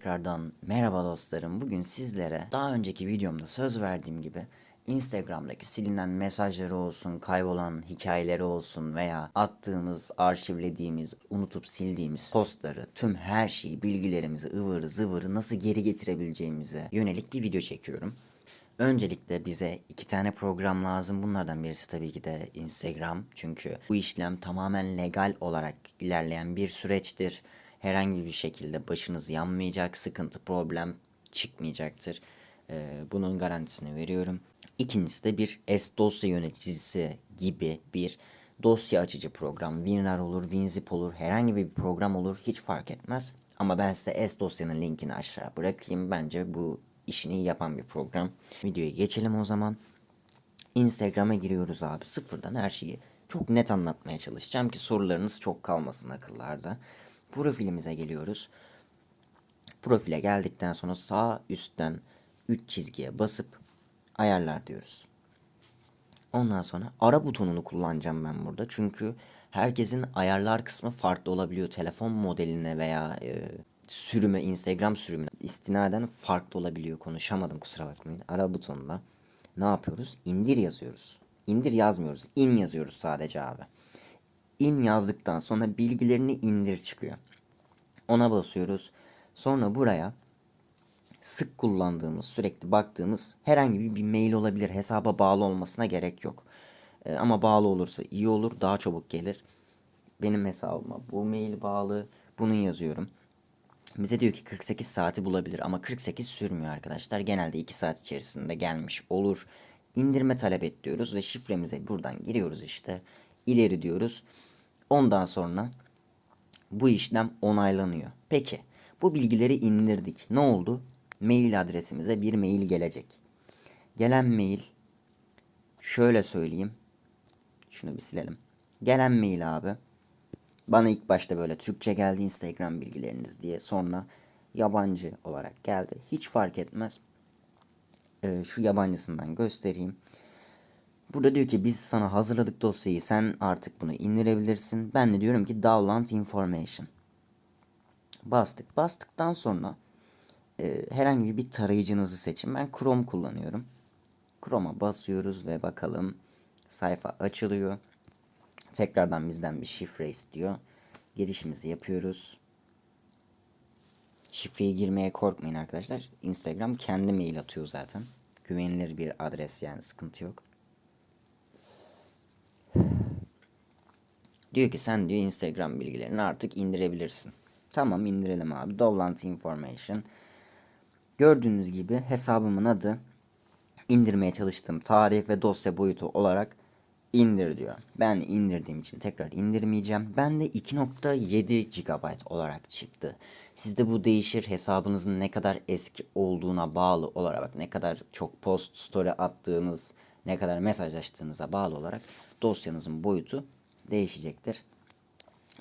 tekrardan merhaba dostlarım. Bugün sizlere daha önceki videomda söz verdiğim gibi Instagram'daki silinen mesajları olsun, kaybolan hikayeleri olsun veya attığımız, arşivlediğimiz, unutup sildiğimiz postları, tüm her şeyi, bilgilerimizi, ıvırı zıvırı nasıl geri getirebileceğimize yönelik bir video çekiyorum. Öncelikle bize iki tane program lazım. Bunlardan birisi tabii ki de Instagram. Çünkü bu işlem tamamen legal olarak ilerleyen bir süreçtir. Herhangi bir şekilde başınız yanmayacak, sıkıntı, problem çıkmayacaktır. Ee, bunun garantisini veriyorum. İkincisi de bir S-dosya yöneticisi gibi bir dosya açıcı program. WinRAR olur, WinZip olur, herhangi bir program olur hiç fark etmez. Ama ben size S-dosyanın linkini aşağı bırakayım. Bence bu işini yapan bir program. Videoya geçelim o zaman. Instagram'a giriyoruz abi. Sıfırdan her şeyi çok net anlatmaya çalışacağım ki sorularınız çok kalmasın akıllarda. Profilimize geliyoruz. Profile geldikten sonra sağ üstten 3 çizgiye basıp ayarlar diyoruz. Ondan sonra ara butonunu kullanacağım ben burada. Çünkü herkesin ayarlar kısmı farklı olabiliyor. Telefon modeline veya e, sürüme, Instagram sürümüne istinaden farklı olabiliyor. Konuşamadım kusura bakmayın. Ara butonunda ne yapıyoruz? İndir yazıyoruz. İndir yazmıyoruz. İn yazıyoruz sadece abi. İn yazdıktan sonra bilgilerini indir çıkıyor. Ona basıyoruz. Sonra buraya sık kullandığımız, sürekli baktığımız herhangi bir, bir mail olabilir. Hesaba bağlı olmasına gerek yok. Ee, ama bağlı olursa iyi olur, daha çabuk gelir. Benim hesabıma bu mail bağlı, bunu yazıyorum. Bize diyor ki 48 saati bulabilir ama 48 sürmüyor arkadaşlar. Genelde 2 saat içerisinde gelmiş olur. İndirme talep et diyoruz ve şifremize buradan giriyoruz işte. İleri diyoruz. Ondan sonra bu işlem onaylanıyor. Peki bu bilgileri indirdik. Ne oldu? Mail adresimize bir mail gelecek. Gelen mail şöyle söyleyeyim. Şunu bir silelim. Gelen mail abi. Bana ilk başta böyle Türkçe geldi Instagram bilgileriniz diye. Sonra yabancı olarak geldi. Hiç fark etmez. Ee, şu yabancısından göstereyim. Burada diyor ki biz sana hazırladık dosyayı sen artık bunu indirebilirsin. Ben de diyorum ki download information. Bastık. Bastıktan sonra e, herhangi bir tarayıcınızı seçin. Ben Chrome kullanıyorum. Chrome'a basıyoruz ve bakalım sayfa açılıyor. Tekrardan bizden bir şifre istiyor. Girişimizi yapıyoruz. Şifreyi girmeye korkmayın arkadaşlar. Instagram kendi mail atıyor zaten. Güvenilir bir adres yani sıkıntı yok. Diyor ki sen diyor Instagram bilgilerini artık indirebilirsin. Tamam indirelim abi. Download information. Gördüğünüz gibi hesabımın adı indirmeye çalıştığım tarih ve dosya boyutu olarak indir diyor. Ben indirdiğim için tekrar indirmeyeceğim. Ben de 2.7 GB olarak çıktı. Sizde bu değişir. Hesabınızın ne kadar eski olduğuna bağlı olarak ne kadar çok post story attığınız, ne kadar mesajlaştığınıza bağlı olarak dosyanızın boyutu değişecektir.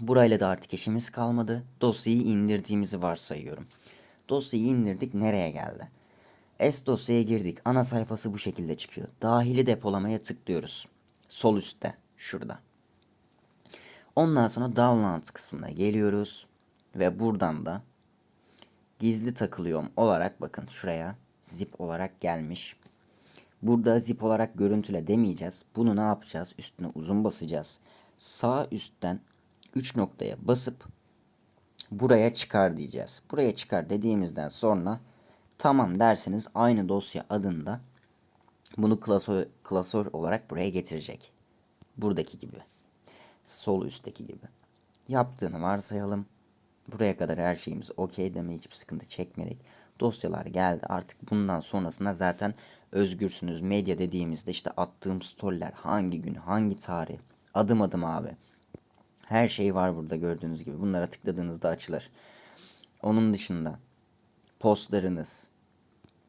Burayla da artık işimiz kalmadı. Dosyayı indirdiğimizi varsayıyorum. Dosyayı indirdik nereye geldi? S dosyaya girdik. Ana sayfası bu şekilde çıkıyor. Dahili depolamaya tıklıyoruz. Sol üstte. Şurada. Ondan sonra download kısmına geliyoruz. Ve buradan da gizli takılıyorum olarak bakın şuraya zip olarak gelmiş. Burada zip olarak görüntüle demeyeceğiz. Bunu ne yapacağız? Üstüne uzun basacağız. Sağ üstten 3 noktaya basıp buraya çıkar diyeceğiz. Buraya çıkar dediğimizden sonra tamam derseniz aynı dosya adında bunu klasör, klasör olarak buraya getirecek. Buradaki gibi. Sol üstteki gibi. Yaptığını varsayalım. Buraya kadar her şeyimiz okey deme hiçbir sıkıntı çekmedik. Dosyalar geldi. Artık bundan sonrasında zaten özgürsünüz. Medya dediğimizde işte attığım storyler hangi gün, hangi tarih, adım adım abi. Her şey var burada gördüğünüz gibi. Bunlara tıkladığınızda açılır. Onun dışında postlarınız,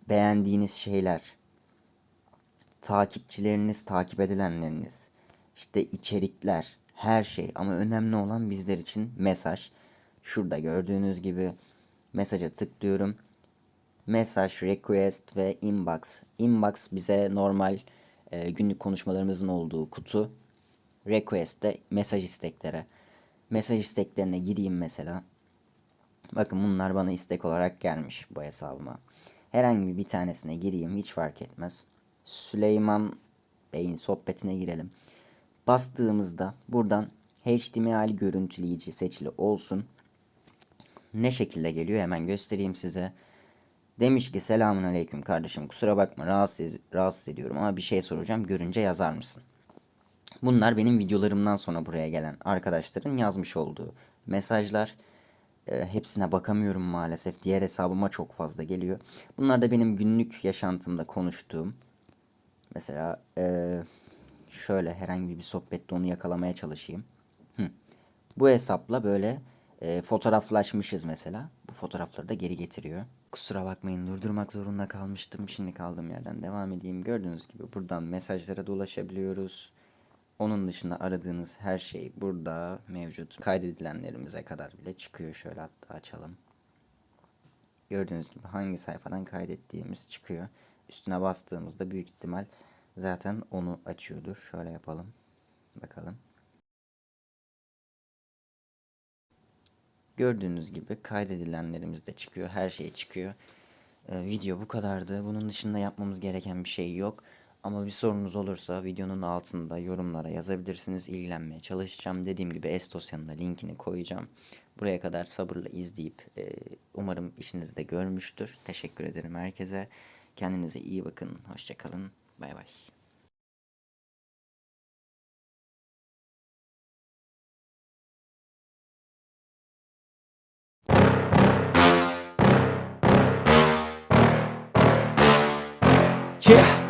beğendiğiniz şeyler, takipçileriniz, takip edilenleriniz, işte içerikler, her şey ama önemli olan bizler için mesaj. Şurada gördüğünüz gibi mesaja tıklıyorum. Mesaj, request ve inbox. Inbox bize normal e, günlük konuşmalarımızın olduğu kutu. Request de mesaj isteklere. Mesaj isteklerine gireyim mesela. Bakın bunlar bana istek olarak gelmiş bu hesabıma. Herhangi bir tanesine gireyim hiç fark etmez. Süleyman Bey'in sohbetine girelim. Bastığımızda buradan HTML görüntüleyici seçili olsun. Ne şekilde geliyor hemen göstereyim size. Demiş ki selamun aleyküm kardeşim kusura bakma rahatsız, rahatsız ediyorum ama bir şey soracağım görünce yazar mısın? Bunlar benim videolarımdan sonra buraya gelen arkadaşların yazmış olduğu mesajlar. E, hepsine bakamıyorum maalesef. Diğer hesabıma çok fazla geliyor. Bunlar da benim günlük yaşantımda konuştuğum. Mesela e, şöyle herhangi bir sohbette onu yakalamaya çalışayım. Hı. Bu hesapla böyle e, fotoğraflaşmışız mesela. Bu fotoğrafları da geri getiriyor. Kusura bakmayın durdurmak zorunda kalmıştım. Şimdi kaldığım yerden devam edeyim. Gördüğünüz gibi buradan mesajlara da ulaşabiliyoruz. Onun dışında aradığınız her şey burada mevcut. Kaydedilenlerimize kadar bile çıkıyor. Şöyle hatta açalım. Gördüğünüz gibi hangi sayfadan kaydettiğimiz çıkıyor. Üstüne bastığımızda büyük ihtimal zaten onu açıyordur. Şöyle yapalım. Bakalım. Gördüğünüz gibi kaydedilenlerimiz de çıkıyor. Her şey çıkıyor. Ee, video bu kadardı. Bunun dışında yapmamız gereken bir şey yok. Ama bir sorunuz olursa videonun altında yorumlara yazabilirsiniz. İlgilenmeye çalışacağım. Dediğim gibi S dosyanın linkini koyacağım. Buraya kadar sabırla izleyip e, umarım işinizi de görmüştür. Teşekkür ederim herkese. Kendinize iyi bakın. Hoşçakalın. Bay bay. Yeah.